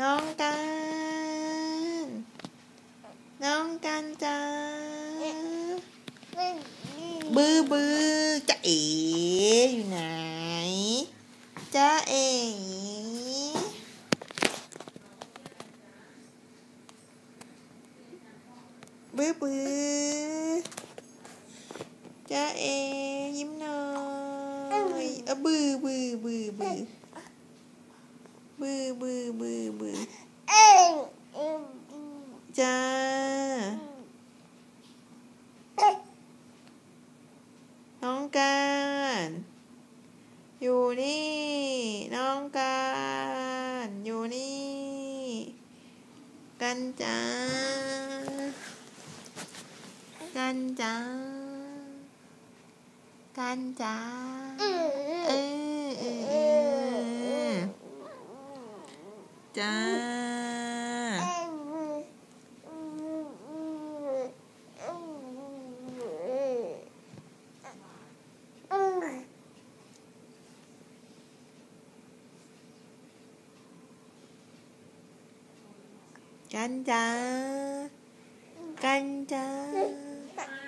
น้องกันน้องกันจ้าบื้อบือจะเอ๋อยู่ไหนจ้าเอ๋บื้อบือจ้าเอ๋ยิ้มหน่อยเออบื้อบือบือบือ บือบือบือบือจ้า น้องการ อยู่นี่ น้องการ อยู่นี่ กันจ้า กันจ้า กันจ้า เออเออเออ 干。赞赞，赞。